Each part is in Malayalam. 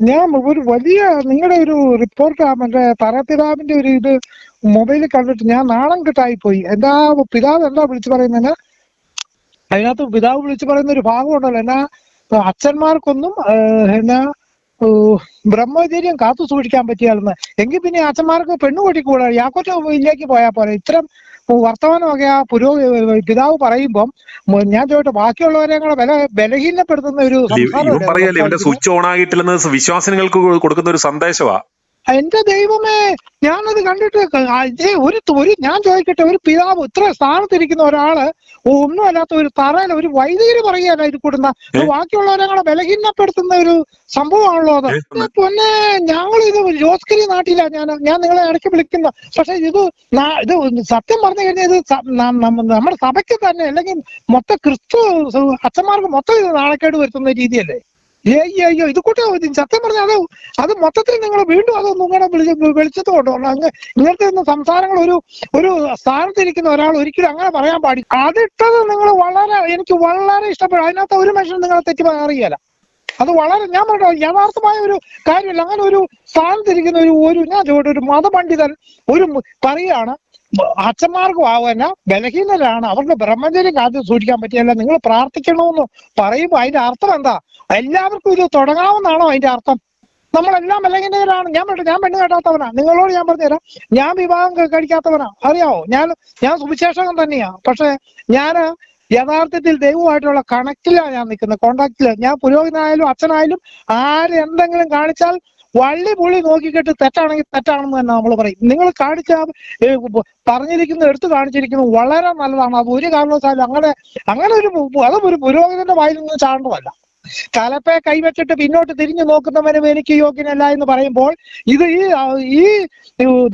ഞാൻ ഒരു വലിയ നിങ്ങളുടെ ഒരു റിപ്പോർട്ട് മറ്റേ തറപ്പിതാവിന്റെ ഒരു ഇത് മൊബൈലിൽ കണ്ടിട്ട് ഞാൻ നാണം കിട്ടായി പോയി എന്താ പിതാവ് എന്താ വിളിച്ചു പറയുന്നതിന് അതിനകത്ത് പിതാവ് വിളിച്ചു പറയുന്ന ഒരു ഭാഗമുണ്ടല്ലോ എന്നാ ഇപ്പൊ അച്ഛന്മാർക്കൊന്നും എന്നാ ബ്രഹ്മചര്യം കാത്തു സൂക്ഷിക്കാൻ പറ്റിയാലെന്ന് എങ്കിൽ പിന്നെ അച്ഛന്മാർക്ക് പെണ്ണു കൂട്ടിക്കൂടാ യാക്കോറ്റ ഇല്ലേക്ക് പോയാൽ പോലെ ഇത്തരം വർത്തമാനമൊക്കെ ആ പുരോഗതി പിതാവ് പറയുമ്പം ഞാൻ ചോദിച്ചു ബാക്കിയുള്ളവരെ കൂടെ ബല ബലഹീനപ്പെടുത്തുന്ന ഒരു സ്വിച്ച് ഓൺ ആയിട്ടില്ലെന്ന് വിശ്വാസിനികൾക്ക് കൊടുക്കുന്ന ഒരു സന്ദേശമാ. എന്റെ ദൈവമേ ഞാനത് കണ്ടിട്ട് ഒരു ഒരു ഞാൻ ചോദിക്കട്ടെ ഒരു പിതാവ് ഇത്ര സ്ഥാനത്തിരിക്കുന്ന ഒരാൾ ഒന്നും അല്ലാത്ത ഒരു തറയിൽ ഒരു വൈദികര് പറയുകയല്ല ഇത് കൂടുന്ന ബാക്കിയുള്ളവരെ കൂടെ ബലഹീനപ്പെടുത്തുന്ന ഒരു സംഭവമാണല്ലോ അത്. പിന്നെ ഞങ്ങൾ ഇത് ജോസ്കരി നാട്ടില ഞാൻ ഞാൻ നിങ്ങളെ ഇടയ്ക്ക് വിളിക്കുന്ന പക്ഷെ ഇത് ഇത് സത്യം പറഞ്ഞു കഴിഞ്ഞാൽ ഇത് നമ്മുടെ സഭയ്ക്ക് തന്നെ അല്ലെങ്കിൽ മൊത്തം ക്രിസ്തു അച്ഛന്മാർക്ക് മൊത്തം ഇത് നാണക്കേട് വരുത്തുന്ന രീതിയല്ലേ? ഏയ് അയ്യോ ഇത് കൂട്ട് സത്യം പറഞ്ഞാൽ അത് അത് മൊത്തത്തിൽ നിങ്ങൾ വീണ്ടും അത് നിങ്ങളുടെ വെളിച്ചത്ത് കൊണ്ടുവരണം അങ്ങ് ഇങ്ങനത്തെ സംസാരങ്ങൾ ഒരു ഒരു സ്ഥാനത്തിരിക്കുന്ന ഒരാൾ ഒരിക്കലും അങ്ങനെ പറയാൻ പാടില്ല അതിട്ടത് നിങ്ങൾ വളരെ എനിക്ക് വളരെ ഇഷ്ടപ്പെടും അതിനകത്ത് ഒരു മനുഷ്യൻ നിങ്ങളെ തെറ്റി അറിയില്ല അത് വളരെ ഞാൻ പറഞ്ഞു യഥാർത്ഥമായ ഒരു കാര്യമല്ല. അങ്ങനെ ഒരു സ്ഥാനത്തിരിക്കുന്ന ഒരു ഒരു ഞാൻ ചോദിച്ചു ഒരു മതപണ്ഡിതൻ ഒരു പറയാണ് അച്ഛന്മാർക്കും ആവുന്ന ബലഹീനരാണ്. അവരുടെ ബ്രഹ്മചര്യം കാത്തു സൂക്ഷിക്കാൻ പറ്റിയല്ല. നിങ്ങൾ പ്രാർത്ഥിക്കണമെന്ന് പറയുമ്പോൾ അതിന്റെ അർത്ഥം എന്താ? എല്ലാവർക്കും ഇത് തുടങ്ങാവുന്നതാണോ അതിന്റെ അർത്ഥം? നമ്മളെല്ലാം ബലഹീനരാണ്. ഞാൻ പറഞ്ഞു ഞാൻ പെണ്ണ് കേട്ടാത്തവനാ. നിങ്ങളോട് ഞാൻ പറഞ്ഞുതരാം ഞാൻ വിവാഹം കഴിക്കാത്തവനാ. അറിയാവോ? ഞാൻ ഞാൻ സുവിശേഷകൻ തന്നെയാ. പക്ഷെ ഞാൻ യഥാർത്ഥത്തിൽ ദൈവമായിട്ടുള്ള കണക്റ്റിലാണ് ഞാൻ നിൽക്കുന്നത് കോണ്ടാക്റ്റിലാണ് ഞാൻ പുരോഹിതനായാലും അച്ഛനായാലും ആര് എന്തെങ്കിലും കാണിച്ചാൽ വള്ളി പുള്ളി നോക്കിക്കെട്ട് തെറ്റാണെങ്കിൽ തെറ്റാണെന്ന് തന്നെ നമ്മൾ പറയും. നിങ്ങൾ കാണിച്ച പറഞ്ഞിരിക്കുന്നത് പറഞ്ഞിരിക്കുന്ന എടുത്തു കാണിച്ചിരിക്കുന്നത് വളരെ നല്ലതാണ്. അത് ഒരു കാരണവശാലും അങ്ങനെ അങ്ങനെ ഒരു അതും ഒരു പുരോഹിതന്റെ വായിൽ നിന്ന് ചാണ്ടതല്ല കലപ്പെ കൈവച്ചിട്ട് പിന്നോട്ട് തിരിഞ്ഞു നോക്കുന്നവനും എനിക്ക് യോഗ്യനല്ല എന്ന് പറയുമ്പോൾ ഇത് ഈ ഈ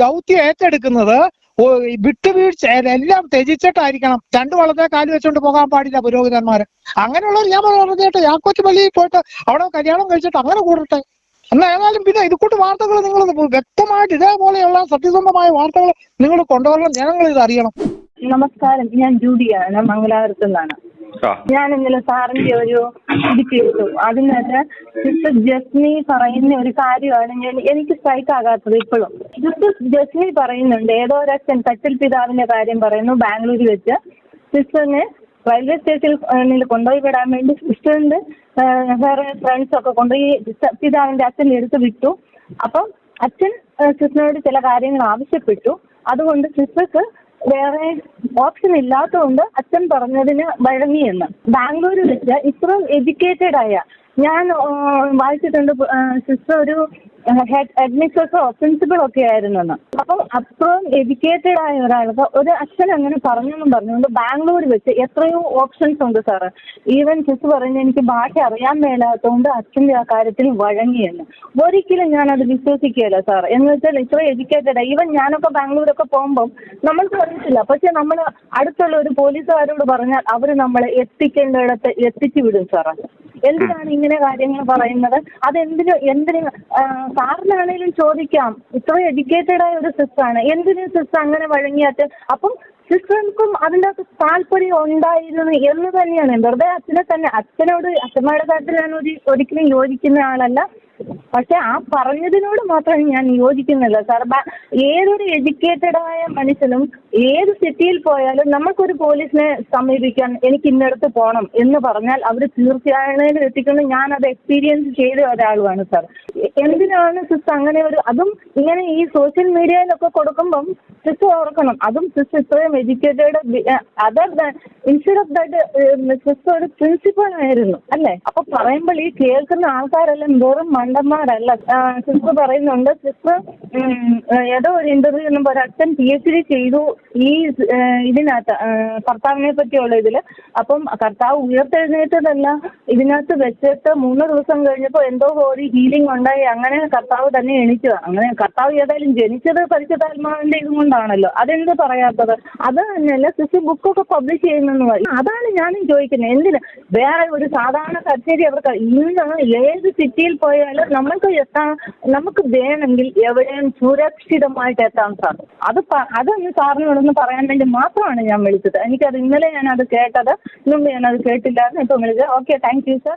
ദൗത്യം ഏറ്റെടുക്കുന്നത് വിട്ടുവീഴ്ച എല്ലാം ത്യജിച്ചിട്ടായിരിക്കണം. രണ്ടു വളത്തെ കാൽ വെച്ചോണ്ട് പോകാൻ പാടില്ല പുരോഹിതന്മാര്. അങ്ങനെയുള്ളവർ ഞാൻ പറഞ്ഞിട്ട് ഞാൻ കൊച്ചു പള്ളിയിൽ പോയിട്ട് അവിടെ കല്യാണം കഴിച്ചിട്ട് അങ്ങനെ കൂടട്ടെ. എന്നാൽ ഏതായാലും പിന്നെ ഇതുകൂട്ട് വാർത്തകൾ നിങ്ങൾ വ്യക്തമായിട്ട് ഇതേപോലെയുള്ള സത്യസന്ധമായ വാർത്തകൾ നിങ്ങൾ കൊണ്ടുവരണം. ജനങ്ങൾ ഇത് അറിയണം. നമസ്കാരം. ഞാൻ ജൂഡിയാണ്. മംഗലാപുരത്തു നിന്നാണ് ഞാൻ ഇന്നലെ സാറിന്റെ ഒരു ഇത് കേട്ടു അതിനകത്ത് സിസ്റ്റർ ജസ്മി പറയുന്ന ഒരു കാര്യമാണ് ഞാൻ എനിക്ക് സ്ട്രൈക്ക് ആകാത്തത് ഇപ്പോഴും. സിസ്റ്റർ ജസ്മി പറയുന്നുണ്ട് ഏതോ അച്ഛൻ തച്ചൽ പിതാവിന്റെ കാര്യം പറയുന്നു ബാംഗ്ലൂരിൽ വെച്ച്. സിസ്റ്ററിനെ റെയിൽവേ സ്റ്റേഷനിൽ കൊണ്ടുപോയി വിടാൻ വേണ്ടി സിസ്റ്ററിന്റെ വേറെ ഫ്രണ്ട്സ് ഒക്കെ കൊണ്ടുപോയി പിതാവിന്റെ അച്ഛന്റെ എടുത്ത് വിട്ടു. അപ്പം അച്ഛൻ സിസ്റ്ററിനോട് ചില കാര്യങ്ങൾ ആവശ്യപ്പെട്ടു. അതുകൊണ്ട് സിസ്റ്റർക്ക് വേറെ ഓപ്ഷൻ ഇല്ലാത്തതുകൊണ്ട് അച്ഛൻ പറഞ്ഞതിന് വഴങ്ങിയെന്ന്. ബാംഗ്ലൂർ വെച്ച് ഇത്രയും എഡ്യൂക്കേറ്റഡ് ആയ ഞാൻ വായിച്ചിട്ടുണ്ട് സിസ്റ്റർ ഒരു ഹെഡ് അഡ്മിനിസ്ട്രേറ്ററോ പ്രിൻസിപ്പൾ ഒക്കെ ആയിരുന്നെന്ന്. അപ്പം അത്രയും എഡ്യൂക്കേറ്റഡ് ആയ ഒരാൾക്ക് ഒരു അച്ഛൻ അങ്ങനെ പറഞ്ഞെന്നും പറഞ്ഞുകൊണ്ട് ബാംഗ്ലൂർ വെച്ച് എത്രയോ ഓപ്ഷൻസ് ഉണ്ട് സാറ്. ഈവൻ ചെസ് പറഞ്ഞ് എനിക്ക് ഭാഷ അറിയാൻ മേലാത്തതുകൊണ്ട് അച്ഛന്റെ ആ കാര്യത്തിൽ വഴങ്ങിയെന്ന്. ഒരിക്കലും ഞാനത് വിശ്വസിക്കുകയില്ല സാർ എന്ന് വെച്ചാൽ ഇത്ര എഡ്യൂക്കേറ്റഡ് ഈവൻ ഞാനൊക്കെ ബാംഗ്ലൂരൊക്കെ പോകുമ്പം നമ്മൾക്ക് അറിയത്തില്ല. പക്ഷെ നമ്മൾ അടുത്തുള്ള ഒരു പോലീസുകാരോട് പറഞ്ഞാൽ അവർ നമ്മളെ എത്തിക്കേണ്ടിടത്ത് എത്തിച്ചു വിടും സാറ്. എന്തിനാണ് ഇങ്ങനെ കാര്യങ്ങൾ പറയുന്നത്? അതെന്തിനു എന്തിന് സാറിനാണെങ്കിലും ചോദിക്കാം. ഇത്ര എഡ്യൂക്കേറ്റഡ് ആയ ഒരു സിസ്റ്ററാണ് എന്തിന് സിസ്റ്റർ അങ്ങനെ വഴങ്ങിയാട്ട് അപ്പം സിസ്റ്റർക്കും അതിന്റെ അകത്ത് താല്പര്യം ഉണ്ടായിരുന്നു എന്ന് തന്നെയാണ്. വെറുതെ അച്ഛനെ തന്നെ അച്ഛനോട് അച്ഛന്മാരുടെ കാര്യത്തിൽ ഞാൻ ഒരു ഒരിക്കലും യോജിക്കുന്ന ആളല്ല. പക്ഷെ ആ പറഞ്ഞതിനോട് മാത്രം ഞാൻ യോജിക്കുന്നില്ല. സാർ ഏതൊരു എഡ്യൂക്കേറ്റഡ് ആയ മനുഷ്യനും ഏത് സിറ്റിയിൽ പോയാലും നമുക്കൊരു പോലീസിനെ സമീപിക്കാൻ എനിക്ക് ഇന്നടത്ത് പോകണം എന്ന് പറഞ്ഞാൽ അവർ തീർച്ചയായും എത്തിക്കുന്നത് ഞാൻ അത് എക്സ്പീരിയൻസ് ചെയ്ത ഒരാളുമാണ് സാർ. എന്തിനാണ് സിസ് അങ്ങനെ ഒരു അതും ഇങ്ങനെ ഈ സോഷ്യൽ മീഡിയയിലൊക്കെ കൊടുക്കുമ്പം സിസ് ഓർക്കണം. അതും സിസ്റ്റർ ഇത്രയും educated other instead of that sister ഒരു പ്രിൻസിപ്പൾ ആയിരുന്നു അല്ലേ? അപ്പൊ പറയുമ്പോൾ ഈ കേൾക്കുന്ന ആൾക്കാരെല്ലാം വെറും മണ്ടന്മാരല്ല. സിസ് പറയുന്നുണ്ട് സിസ് ഏതോ ഒരു ഇന്റർവ്യൂ ഒരു അച്ഛൻ പി എച്ച് ഡി ചെയ്തു ഈ ഇതിനകത്ത് കർത്താവിനെ പറ്റിയുള്ള ഇതിൽ അപ്പം കർത്താവ് ഉയർത്തെഴുന്നേറ്റതല്ല. ഇതിനകത്ത് വെച്ചിട്ട് മൂന്ന് ദിവസം കഴിഞ്ഞപ്പോൾ എന്തോ ഒരു ഹീലിംഗ് ഉണ്ടായി. അങ്ങനെ കർത്താവ് തന്നെ എണീച്ചത്. അങ്ങനെ കർത്താവ് ഏതായാലും ജനിച്ചത് പരിശുദ്ധാത്മാവിന്റെ ഇത് കൊണ്ടാണല്ലോ. അതെന്ത് പറയാത്തത്? അത് തന്നെയല്ല സിസ്റ്റർ ബുക്കൊക്കെ പബ്ലിഷ് ചെയ്യുന്നെന്ന് പറയും. അതാണ് ഞാനും ചോദിക്കുന്നത്. എന്തിന്? വേറെ ഒരു സാധാരണ കച്ചേരി അവർക്ക് ഇന്ന് ഏത് സിറ്റിയിൽ പോയാലും നമുക്ക് എത്താൻ നമുക്ക് വേണമെങ്കിൽ എവിടെയും സുരക്ഷിതമായിട്ട് എത്താൻ സാധിക്കും. അത് പ- അതൊന്ന് പറയാൻ വേണ്ടി മാത്രമാണ് ഞാൻ വിളിച്ചത്. എനിക്കത് ഇന്നലെ ഞാൻ അത് കേട്ടത് ഇന്നും ഞാൻ അത് കേട്ടില്ലായിരുന്നു. ഇപ്പം വിളിച്ചത് ഓക്കെ താങ്ക് യു സർ